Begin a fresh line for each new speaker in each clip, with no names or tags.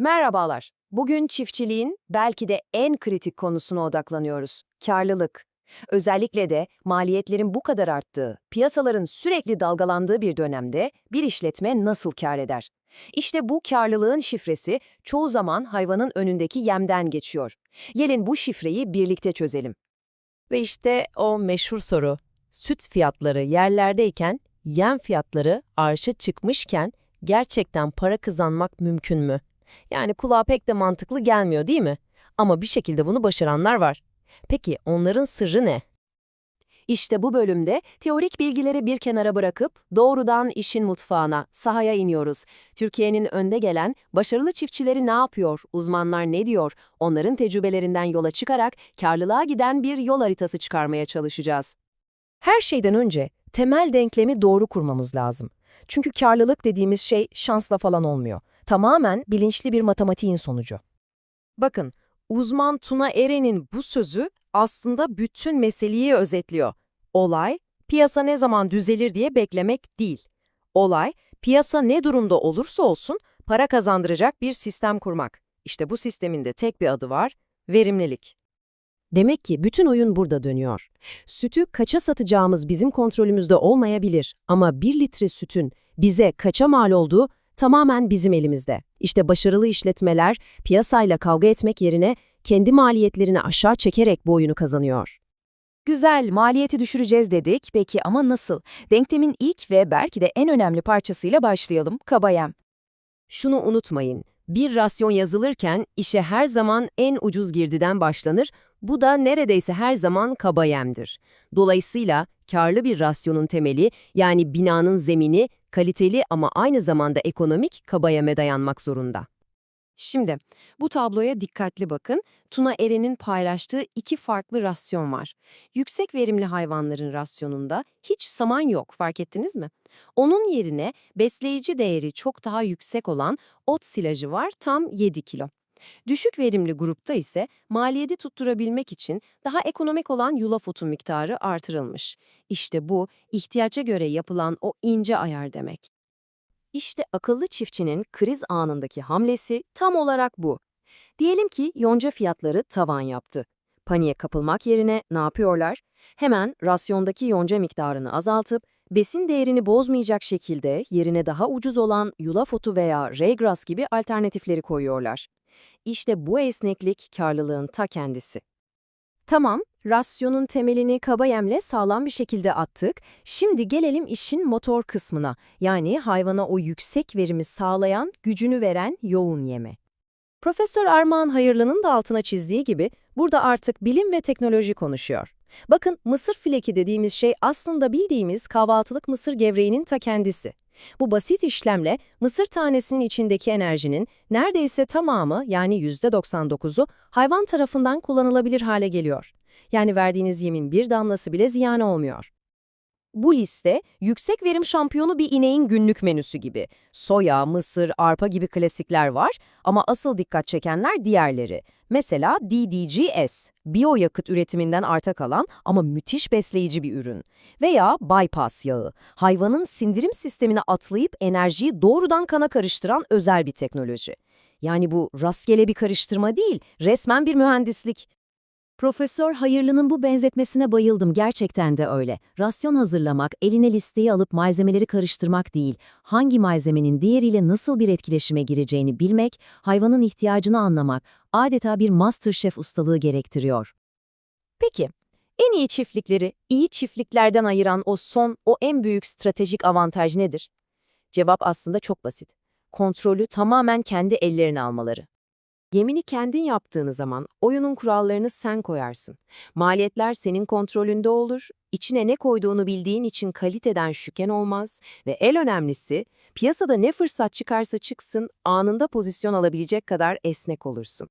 Merhabalar. Bugün çiftçiliğin belki de en kritik konusuna odaklanıyoruz. Karlılık. Özellikle de maliyetlerin bu kadar arttığı, piyasaların sürekli dalgalandığı bir dönemde bir işletme nasıl kar eder? İşte bu karlılığın şifresi çoğu zaman hayvanın önündeki yemden geçiyor. Gelin bu şifreyi birlikte çözelim.
Ve işte o meşhur soru. Süt fiyatları yerlerdeyken, yem fiyatları arşa çıkmışken gerçekten para kazanmak mümkün mü? Yani kulağa pek de mantıklı gelmiyor değil mi? Ama bir şekilde bunu başaranlar var. Peki onların sırrı ne?
İşte bu bölümde teorik bilgileri bir kenara bırakıp doğrudan işin mutfağına, sahaya iniyoruz. Türkiye'nin önde gelen başarılı çiftçileri ne yapıyor, uzmanlar ne diyor, onların tecrübelerinden yola çıkarak karlılığa giden bir yol haritası çıkarmaya çalışacağız.
Her şeyden önce temel denklemi doğru kurmamız lazım. Çünkü karlılık dediğimiz şey şansla falan olmuyor. Tamamen bilinçli bir matematiğin sonucu. Bakın, uzman Tuna Eren'in bu sözü aslında bütün meseleyi özetliyor. Olay, piyasa ne zaman düzelir diye beklemek değil. Olay, piyasa ne durumda olursa olsun para kazandıracak bir sistem kurmak. İşte bu sistemin de tek bir adı var, verimlilik. Demek ki bütün oyun burada dönüyor. Sütü kaça satacağımız bizim kontrolümüzde olmayabilir ama bir litre sütün bize kaça mal olduğu tamamen bizim elimizde. İşte başarılı işletmeler piyasayla kavga etmek yerine kendi maliyetlerini aşağı çekerek bu oyunu kazanıyor.
Güzel, maliyeti düşüreceğiz dedik. Peki ama nasıl? Denklemin ilk ve belki de en önemli parçasıyla başlayalım, kaba yem.
Şunu unutmayın, bir rasyon yazılırken işe her zaman en ucuz girdiden başlanır, bu da neredeyse her zaman kaba yemdir. Dolayısıyla karlı bir rasyonun temeli yani binanın zemini kaliteli ama aynı zamanda ekonomik kaba yeme dayanmak zorunda. Şimdi bu tabloya dikkatli bakın. Tuna Eren'in paylaştığı iki farklı rasyon var. Yüksek verimli hayvanların rasyonunda hiç saman yok fark ettiniz mi? Onun yerine besleyici değeri çok daha yüksek olan ot silajı var tam 7 kilo. Düşük verimli grupta ise maliyeti tutturabilmek için daha ekonomik olan yulaf otu miktarı artırılmış. İşte bu ihtiyaca göre yapılan o ince ayar demek. İşte akıllı çiftçinin kriz anındaki hamlesi tam olarak bu. Diyelim ki yonca fiyatları tavan yaptı. Paniğe kapılmak yerine ne yapıyorlar? Hemen rasyondaki yonca miktarını azaltıp besin değerini bozmayacak şekilde yerine daha ucuz olan yulaf otu veya raygrass gibi alternatifleri koyuyorlar. İşte bu esneklik karlılığın ta kendisi. Tamam, rasyonun temelini kaba yemle sağlam bir şekilde attık. Şimdi gelelim işin motor kısmına. Yani hayvana o yüksek verimi sağlayan, gücünü veren yoğun yeme. Profesör Armağan Hayırlı'nın da altına çizdiği gibi burada artık bilim ve teknoloji konuşuyor. Bakın mısır fileki dediğimiz şey aslında bildiğimiz kahvaltılık mısır gevreğinin ta kendisi. Bu basit işlemle mısır tanesinin içindeki enerjinin neredeyse tamamı yani %99'u hayvan tarafından kullanılabilir hale geliyor. Yani verdiğiniz yemin bir damlası bile ziyan olmuyor. Bu liste yüksek verim şampiyonu bir ineğin günlük menüsü gibi. Soya, mısır, arpa gibi klasikler var ama asıl dikkat çekenler diğerleri. Mesela DDGS, biyoyakıt üretiminden arta kalan ama müthiş besleyici bir ürün. Veya bypass yağı, hayvanın sindirim sistemine atlayıp enerjiyi doğrudan kana karıştıran özel bir teknoloji. Yani bu rastgele bir karıştırma değil, resmen bir mühendislik. Profesör Hayırlı'nın bu benzetmesine bayıldım gerçekten de öyle. Rasyon hazırlamak, eline listeyi alıp malzemeleri karıştırmak değil, hangi malzemenin diğeriyle nasıl bir etkileşime gireceğini bilmek, hayvanın ihtiyacını anlamak, adeta bir master chef ustalığı gerektiriyor. Peki, en iyi çiftlikleri iyi çiftliklerden ayıran o son, o en büyük stratejik avantaj nedir? Cevap aslında çok basit. Kontrolü tamamen kendi ellerine almaları. Yemini kendin yaptığın zaman oyunun kurallarını sen koyarsın. Maliyetler senin kontrolünde olur, içine ne koyduğunu bildiğin için kaliteden şüken olmaz ve en önemlisi piyasada ne fırsat çıkarsa çıksın anında pozisyon alabilecek kadar esnek olursun.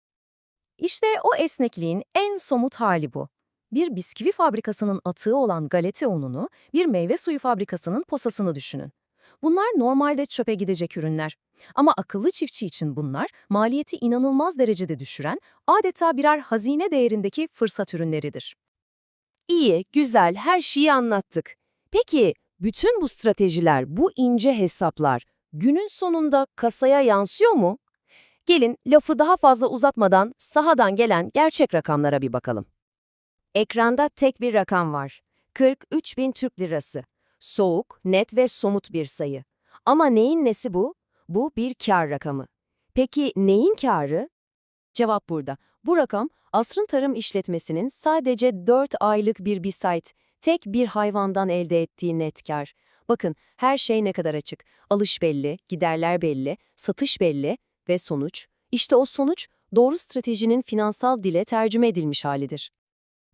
İşte o esnekliğin en somut hali bu. Bir bisküvi fabrikasının atığı olan galeta ununu, bir meyve suyu fabrikasının posasını düşünün. Bunlar normalde çöpe gidecek ürünler. Ama akıllı çiftçi için bunlar maliyeti inanılmaz derecede düşüren, adeta birer hazine değerindeki fırsat ürünleridir. İyi, güzel, her şeyi anlattık. Peki, bütün bu stratejiler, bu ince hesaplar günün sonunda kasaya yansıyor mu?
Gelin lafı daha fazla uzatmadan sahadan gelen gerçek rakamlara bir bakalım.
Ekranda tek bir rakam var. 43 bin Türk lirası. Soğuk, net ve somut bir sayı. Ama neyin nesi bu? Bu bir kar rakamı. Peki neyin karı? Cevap burada. Bu rakam Asrın Tarım İşletmesi'nin sadece 4 aylık bir bisayt, tek bir hayvandan elde ettiği net kar. Bakın her şey ne kadar açık. Alış belli, giderler belli, satış belli ve sonuç. İşte o sonuç doğru stratejinin finansal dile tercüme edilmiş halidir.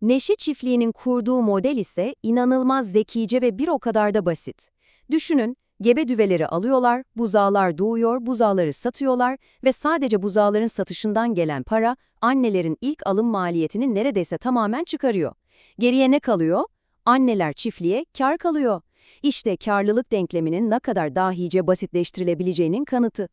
Neşe çiftliğinin kurduğu model ise inanılmaz zekice ve bir o kadar da basit. Düşünün, gebe düveleri alıyorlar, buzağlar doğuyor, buzağları satıyorlar ve sadece buzağların satışından gelen para annelerin ilk alım maliyetini neredeyse tamamen çıkarıyor. Geriye ne kalıyor? Anneler çiftliğe kar kalıyor. İşte karlılık denkleminin ne kadar dahice basitleştirilebileceğinin kanıtı.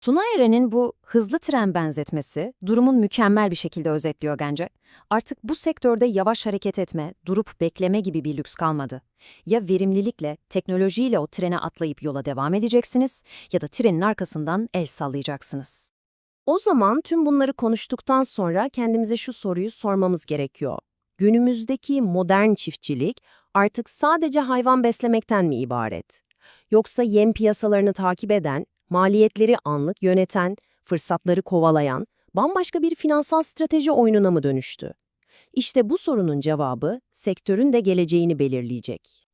Suna Eren'in bu hızlı tren benzetmesi durumun mükemmel bir şekilde özetliyor bence. Artık bu sektörde yavaş hareket etme, durup bekleme gibi bir lüks kalmadı. Ya verimlilikle, teknolojiyle o trene atlayıp yola devam edeceksiniz ya da trenin arkasından el sallayacaksınız.
O zaman tüm bunları konuştuktan sonra kendimize şu soruyu sormamız gerekiyor. Günümüzdeki modern çiftçilik artık sadece hayvan beslemekten mi ibaret? Yoksa yem piyasalarını takip eden, maliyetleri anlık yöneten, fırsatları kovalayan, bambaşka bir finansal strateji oyununa mı dönüştü? İşte bu sorunun cevabı sektörün de geleceğini belirleyecek.